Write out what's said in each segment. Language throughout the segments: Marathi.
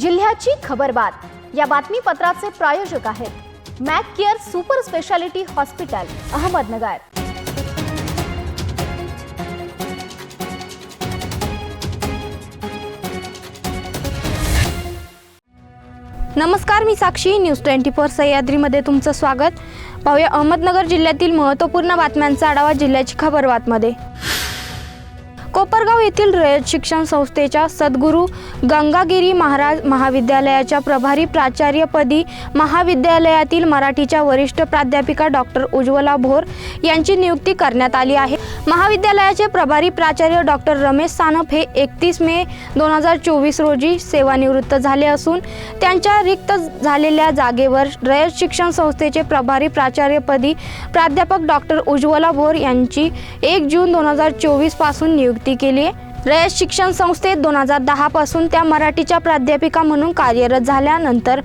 जिल्ह्याची खबरबात या बातमीपत्राचे प्रायोजक आहेत Mac care super speciality hospital Ahmednagar. नमस्कार मी साक्षी. न्यूज ट्वेंटी फोर सह्याद्रीमध्ये तुमचं स्वागत. पाहूया अहमदनगर जिल्ह्यातील महत्त्वपूर्ण बातम्यांचा आढावा जिल्ह्याची खबरबातमध्ये कोपरगाव येथील रयत शिक्षण संस्थेच्या सद्गुरू गंगागिरी महाराज महाविद्यालयाच्या प्रभारी प्राचार्यपदी महाविद्यालयातील मराठीच्या वरिष्ठ प्राध्यापिका डॉक्टर उज्ज्वला भोर यांची नियुक्ती करण्यात आली आहे. महाविद्यालयाचे प्रभारी प्राचार्य डॉक्टर रमेश सानप हे एकतीस मे दोन हजार चोवीस रोजी सेवानिवृत्त झाले असून त्यांच्या रिक्त झालेल्या जागेवर रयत शिक्षण संस्थेचे प्रभारी प्राचार्यपदी प्राध्यापक डॉक्टर उज्ज्वला भोर यांची एक जून दोन हजार चोवीसपासून नियुक्ती केली आहे. रयत शिक्षण संस्थेत दोन हजार दहापासून त्या मराठीच्या प्राध्यापिका म्हणून कार्यरत झाल्यानंतर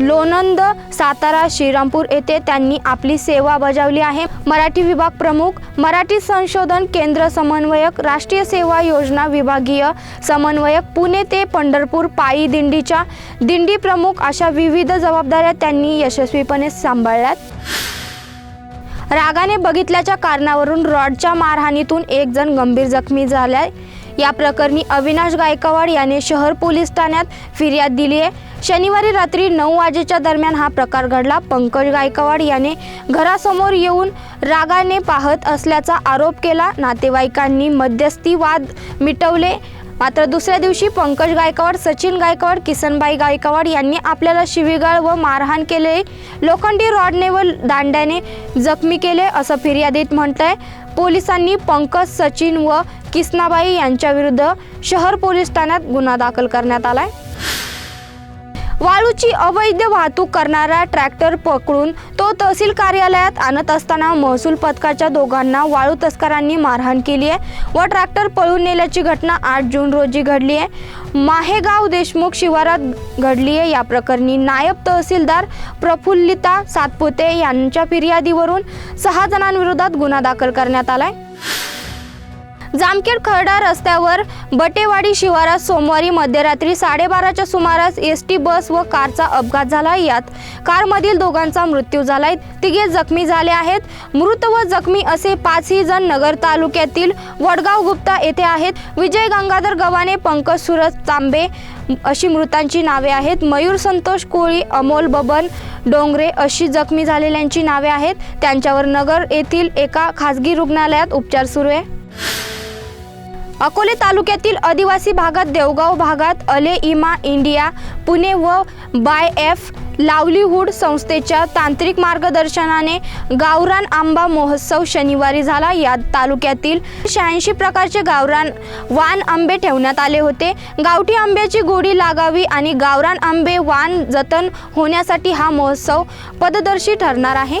लोणंद सातारा श्रीरामपूर येथे त्यांनी आपली सेवा बजावली आहे. मराठी विभाग प्रमुख मराठी संशोधन केंद्र समन्वयक राष्ट्रीय सेवा योजना विभागीय समन्वयक पुणे ते पंढरपूर पायी दिंडीच्या दिंडी प्रमुख अशा विविध जबाबदाऱ्या त्यांनी यशस्वीपणे सांभाळल्यात. रागाने बघितल्याच्या कारणावरून रॉडच्या मारहाणीतून एक जण गंभीर जखमी झालाय. या प्रकरणी अविनाश गायकवाड याने शहर पोलीस ठाण्यात फिर्याद दिली आहे. शनिवारी रात्री नऊ वाजेच्या दरम्यान हा प्रकार घडला. पंकज गायकवाड याने घरासमोर येऊन रागाने पाहत असल्याचा आरोप केला. नातेवाईकांनी मध्यस्थी वाद मिटवले. मात्र दुसऱ्या दिवशी पंकज गायकवाड सचिन गायकवाड किसनबाई गायकवाड यांनी आपल्याला शिवीगाळ व मारहाण केले. लोखंडी रॉडने व दांड्याने जखमी केले असं फिर्यादीत म्हटलंय. पोलिसांनी पंकज सचिन व किसनाबाई यांच्याविरुद्ध शहर पोलीस ठाण्यात गुन्हा दाखल करण्यात आलाय. वाळूची अवैध वाहतूक करणारा ट्रॅक्टर पकडून तो तहसील कार्यालयात आणत असताना महसूल पथकाच्या दोघांना वाळू तस्करांनी मारहाण केली आहे व ट्रॅक्टर पळून नेल्याची घटना आठ जून रोजी घडली आहे. माहेगाव देशमुख शिवारात घडली आहे. या प्रकरणी नायब तहसीलदार प्रफुल्लिता सातपुते यांच्या फिर्यादीवरून सहा जणांविरोधात गुन्हा दाखल करण्यात आलाय. जामखेड खर्डा रस्त्यावर बटेवाडी शिवारात सोमवारी मध्यरात्री साडेबाराच्या सुमारास एस टी बस व कारचा अपघात झाला. यात कारमधील दोघांचा मृत्यू झालाय. तिघे जखमी झाले आहेत. मृत व जखमी असे पाचही जण नगर तालुक्यातील वडगाव गुप्ता येथे आहेत. विजय गंगाधर गव्हाणे पंकज सुरज तांबे अशी मृतांची नावे आहेत. मयूर संतोष कोळी अमोल बबन डोंगरे अशी जखमी झालेल्यांची नावे आहेत. त्यांच्यावर नगर येथील एका खासगी रुग्णालयात उपचार सुरू आहे. अकोले तालुक्यातील आदिवासी भागात देवगाव भागात अले इमा इंडिया पुणे व बाय एफ लावलीहूड संस्थेच्या तांत्रिक मार्गदर्शनाने गावरान आंबा महोत्सव शनिवारी झाला. या तालुक्यातील शहाऐंशी प्रकारचे गावरान वान आंबे ठेवण्यात आले होते. गावठी आंब्याची गोडी लागावी आणि गावरान आंबे वान जतन होण्यासाठी हा महोत्सव पददर्शी ठरणार आहे.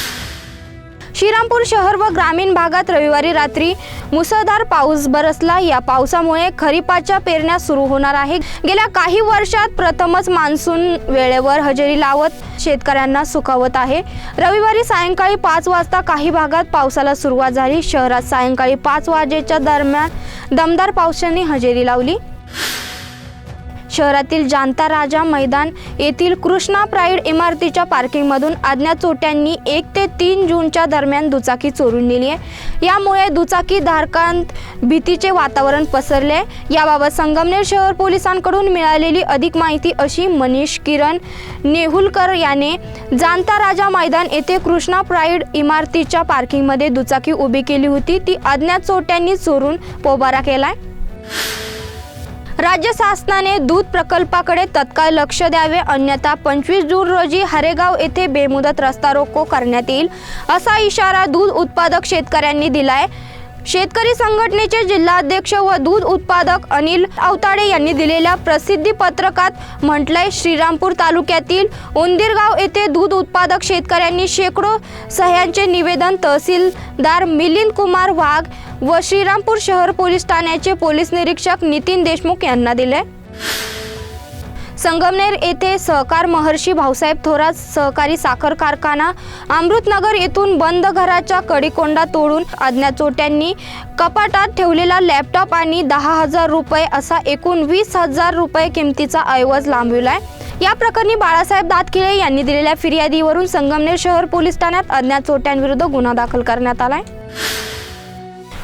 श्रीरामपूर शहर व ग्रामीण भागात रविवारी रात्री मुसळधार पाऊस बरसला. या पावसामुळे खरीपाच्या पेरण्या सुरू होणार आहे. गेल्या काही वर्षात प्रथमच मान्सून वेळेवर हजेरी लावत शेतकऱ्यांना सुखावत आहे. रविवारी सायंकाळी पाच वाजता काही भागात पावसाला सुरुवात झाली. शहरात सायंकाळी पाच वाजेच्या दरम्यान दमदार पावसाने हजेरी लावली. शहरातील जांता राजा मैदान येथील कृष्णा प्राईड इमारतीच्या पार्किंगमधून अज्ञात चोट्यांनी एक ते तीन जूनच्या दरम्यान दुचाकी चोरून नेली आहे. यामुळे दुचाकी धारकांत भीतीचे वातावरण पसरले याबाबत संगमनेर शहर पोलिसांकडून मिळालेली अधिक माहिती अशी मनीष किरण नेहुलकर याने जांता राजा मैदान येथे कृष्णा प्राईड इमारतीच्या पार्किंगमध्ये दुचाकी उभी केली होती. ती अज्ञात चोट्यांनी चोरून पोबारा केलाय. राज्य शासनाने दूध प्रकल्पाकडे तत्काळ लक्ष द्यावे अन्यथा पंचवीस जून रोजी हरेगाव येथे बेमुदत रस्ता रोको करण्यात येईल असा इशारा दूध उत्पादक शेतकऱ्यांनी दिलाय. शेतकरी संघटनेचे जिल्हाध्यक्ष व दूध उत्पादक अनिल अवताडे यांनी दिलेल्या प्रसिद्धी पत्रकात म्हटलंय श्रीरामपूर तालुक्यातील उंदीरगाव येथे दूध उत्पादक शेतकऱ्यांनी शेकडो सह्यांचे निवेदन तहसीलदार मिलिंद कुमार वाघ व श्रीरामपूर शहर पोलीस ठाण्याचे पोलीस निरीक्षक नितीन देशमुख यांना दिले. संगमनेर येथे सहकार महर्षी भाऊसाहेब थोरात सहकारी साखर कारखाना अमृतनगर येथून बंद घराच्या कडीकोंडा तोडून अज्ञात चोट्यांनी कपाटात ठेवलेला लॅपटॉप आणि दहा हजार रुपये असा एकूण वीस हजार रुपये किमतीचा ऐवज लांबविलाय. या प्रकरणी बाळासाहेब दातखिळे यांनी दिलेल्या फिर्यादीवरून संगमनेर शहर पोलीस ठाण्यात अज्ञात चोट्यांविरुद्ध गुन्हा दाखल करण्यात आलाय.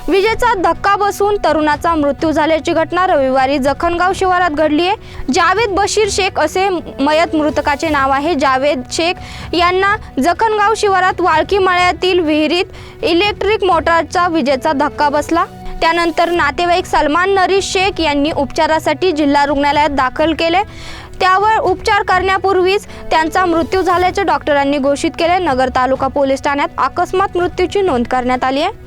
विजेचा धक्का बसून तरुणाचा मृत्यू झाल्याची घटना रविवारी जखणगाव शिवारात घडली आहे. जावेद बशीर शेख असे मयत मृतकाचे नाव आहे. जावेद शेख यांना जखणगाव शिवारात वाळकी मळ्यातील विहिरीत इलेक्ट्रिक मोटारचा विजेचा धक्का बसला. त्यानंतर नातेवाईक सलमान नरीश शेख यांनी उपचारासाठी जिल्हा रुग्णालयात दाखल केले. त्यावर उपचार करण्यापूर्वीच त्यांचा मृत्यू झाल्याचे डॉक्टरांनी घोषित केले. नगर तालुका पोलीस ठाण्यात अकस्मात मृत्यूची नोंद करण्यात आली आहे.